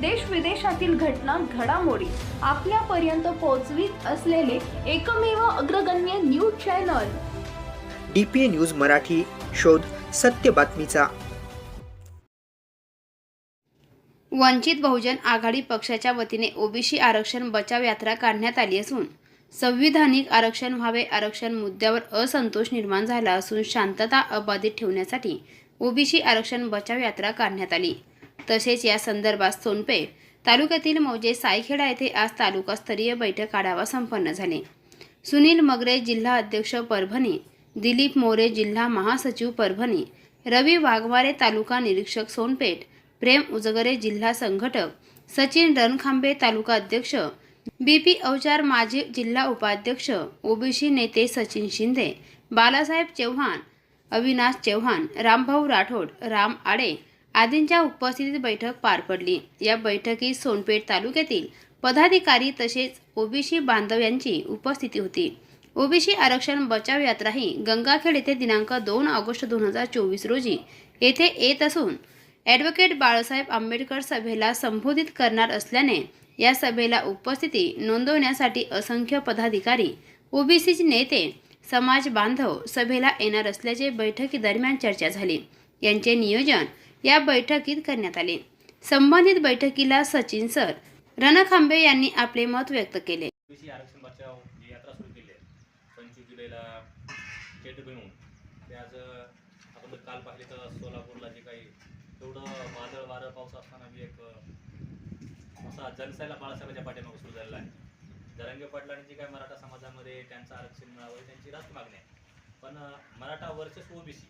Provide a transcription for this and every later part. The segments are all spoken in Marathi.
देश विदेशातील घटना घडामोडी आपल्यापर्यंत पोहोचवीत असलेले एकमेव अग्रगण्य news channel. D P A news Marathi शोध सत्य बातमीचा. वंचित बहुजन आघाडी पक्षाच्या वतीने ओबीसी आरक्षण बचाव यात्रा काढण्यात आली असून संविधानिक आरक्षण व्हावे आरक्षण मुद्द्यावर असंतोष निर्माण झाला असून शांतता अबाधित ठेवण्यासाठी ओबीसी आरक्षण बचाव यात्रा काढण्यात आली. तसेच या संदर्भात सोनपे तालुक्यातील मौजे सायखेडा येथे आज तालुकास्तरीय बैठक आढावा संपन्न झाले. सुनील मगरे जिल्हा अध्यक्ष परभणी दिलीप मोरे जिल्हा महासचिव परभणी रवी वाघमारे तालुका निरीक्षक सोनपेठ प्रेम उजगरे जिल्हा संघटक सचिन रणखांबे तालुका अध्यक्ष बी पी अवचार माजी जिल्हा उपाध्यक्ष ओबीसी नेते सचिन शिंदे बालासाहेब चव्हाण अविनाश चव्हाण रामभाऊ राठोड राम आडे आदींच्या उपस्थितीत बैठक पार पडली. या बैठकीत सोनपेठ तालुक्यातील पदाधिकारी तसेच ओबीसी बांधव यांची उपस्थिती होती. ओबीसी आरक्षण बचाव यात्रा ही गंगाखेड येथे दिनांक दोन ऑगस्ट दोन हजार चोवीस रोजी येथे येत असून ॲडव्होकेट बाळासाहेब आंबेडकर सभेला संबोधित करणार असल्याने या सभेला उपस्थिती नोंदवण्यासाठी असंख्य पदाधिकारी ओबीसीचे नेते समाज बांधव सभेला येणार असल्याचे बैठकीदरम्यान चर्चा झाली. यांचे नियोजन या बैठकीत करण्यात आले. संबंधित बैठकीला सचिन सर रणखांबे यांनी आपले मत व्यक्त केले. ओबीसी आरक्षण बचाव जी यात्रा सुरू केली आहे पंचवीस जुलैला चेटभूमीहून ते आज आपण काल पाहिले तर सोलापूरला जे काही तेवढं वादळ वारं पाऊस असताना बी एक असा जनसायला बाळासाहेबांच्या पाठीमागं सुरू झालेला आहे. जरंगे पाटलांनी जे काही मराठा समाजामध्ये त्यांचं आरक्षण मिळावं त्यांची रास्त मागणी आहे. पण मराठा वर्चस्व ओबीसी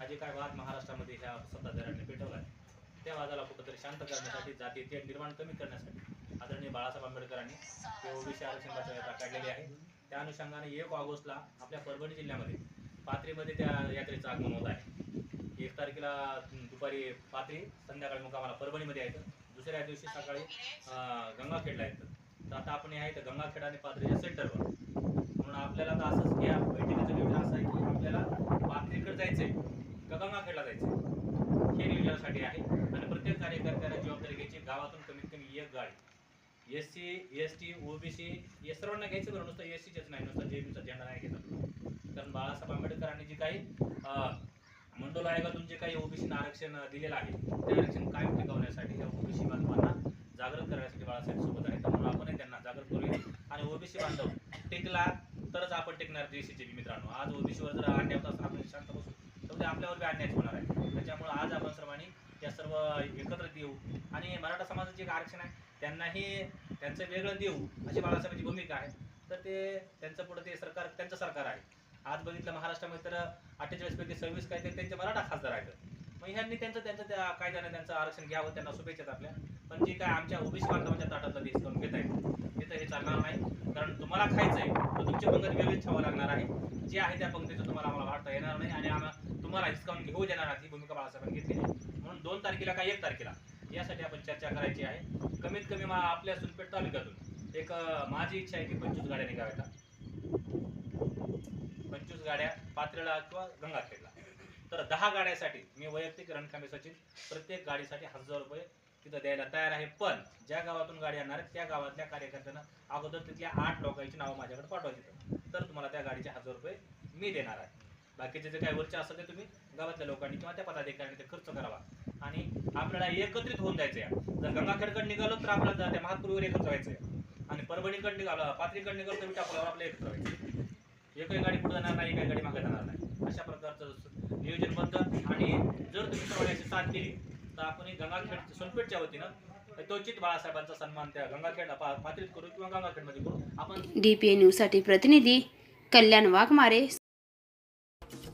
हा जे काय वाद महाराष्ट्रामध्ये ह्या सत्ताधाऱ्यांनी पेटवला आहे त्या वादाला कुठंतरी शांत करण्यासाठी जाती ते निर्माण कमी करण्यासाठी आदरणीय बाळासाहेब आंबेडकरांनी ते ओबीसी आरक्षण यात्रा काढलेली आहे. त्या अनुषंगाने एक ऑगस्टला आपल्या परभणी जिल्ह्यामध्ये पात्रीमध्ये त्या यात्रेचं आगमन होत आहे. एक तारखेला दुपारी पात्री संध्याकाळी मुकामाला परभणीमध्ये आहेत. दुसऱ्या दिवशी सकाळी गंगाखेडला येतं तर आता आपण हे आहे तर गंगाखेड आणि पात्रीच्या सेंटरवर. म्हणून आपल्याला तर असंच या बैठकीचं नियोजन असं आहे की आपल्याला पात्रीकडे जायचं आहे का गंगाखेडला जायचं. हे नियोजनासाठी आहे. आणि प्रत्येक कार्यकर्त्याला जबाबदारी घ्यायची. गावातून कमीत कमी एक गाडी. S C S T OBC या सर्वांना घ्यायचं बरं. नुसतं एस सीच्याच नाही. नुसतं जेबीचा झेंडा नाही घेतला. कारण बाळासाहेब आंबेडकरांनी जे काही अं, मंडोल आयोगातून जे काही ओबीसीना आरक्षण दिलेलं आहे ते आरक्षण कायम टिकवण्यासाठी या ओबीसी बांधवांना जागृत करण्यासाठी बाळासाहेब सोबत आहे. म्हणून आपणही त्यांना जागृत करूया आणि ओबीसी बांधव टिकला तरच आपण टिकणार देशीचे मित्रांनो आज ओबीसीवर जर अन्याय असताना आपण शांत बसू. उद्या आपल्यावर बी होणार आहे. त्याच्यामुळे आज आपण सर्वांनी या सर्व एकत्र देऊ. आणि मराठा समाजाचं जे आरक्षण आहे. त्यांनाही त्यांचं वेगळं देऊ अशी बाळासाहेबांची भूमिका आहे. तर ते त्यांचं पुढं ते सरकार त्यांचं सरकार आहे. आज बघितलं महाराष्ट्रामध्ये तर अठ्ठेचाळीस पैकी सव्वीस कायदे त्यांचे मराठा खासदार आहेत. मग ह्यांनी त्यांचं त्यांचं त्या कायद्याने त्यांचं आरक्षण घ्यावं त्यांना शुभेच्छा आपल्या. पण जे काय आमच्या ओबीसी बांधवांच्या ताटातला देश करून घेत आहेत तिथं हे चालणार नाही. कारण तुम्हाला खायचं आहे तर तुमची पंगत वेगळीच ठेवावं लागणार आहे. जे आहे त्या पंक्तीचं तुम्हाला आम्हाला वाढता येणार नाही. आणि आम्हाला तुम्हाला हिसकावून घेऊ देणार नाही ही भूमिका बाळासाहेबांनी घेतली आहे. म्हणून दोन तारखेला का एक तारखेला? यासाठी आपण चर्चा करायची आहे. कमीत कमी मा आपल्या सुनपेठ तालुक्यातून. एक माझी इच्छा आहे की पंचवीस गाड्या निघाव्यात. पंचवीस गाड्या पात्रेला किंवा गंगाखेडला. तर दहा गाड्यासाठी मी वैयक्तिक रणकामे सचिन प्रत्येक गाडीसाठी हजार रुपये तिथं द्यायला तयार आहे. पण ज्या गावातून गाडी आणणार आहे, त्या गावातल्या कार्यकर्त्यांना अगोदर तिथल्या आठ लोकांची नावं माझ्याकडे पाठवायची तर तुम्हाला त्या गाडीचे हजार रुपये मी देणार आहे. बाकीचे जे काही वरचे असतात ते तुम्ही गावातल्या लोकांनी किंवा त्या पदाधिकाऱ्यांनी ते खर्च करावा. आणि आपल्याला एकत्रित होऊन जायचं आहे जर गंगाखेडकडे निघालो तर आपल्याला त्या महात्पूरवर एकत्र व्हायचं आहे आणि परभणीकडे निघालो पाथरीकडे निघालो तर विटापुरावर आपल्या एकत्र व्हायचं एकही गाडी पुढे जाणार नाही काही गाडी मागे जाणार नाही. अशा प्रकारचं नियोजनबद्ध आणि जर तुम्ही सर्वांनी साथ दिली तर आपण गंगाखेड सोनपेठच्या वतीनं तोचित बाळासाहेबांचा सन्मान त्या गंगाखेड पा- करू किंवा गंगाखेडमध्ये करू. आपण डी पी ए न्यूजसाठी प्रतिनिधी कल्याण वाघमारे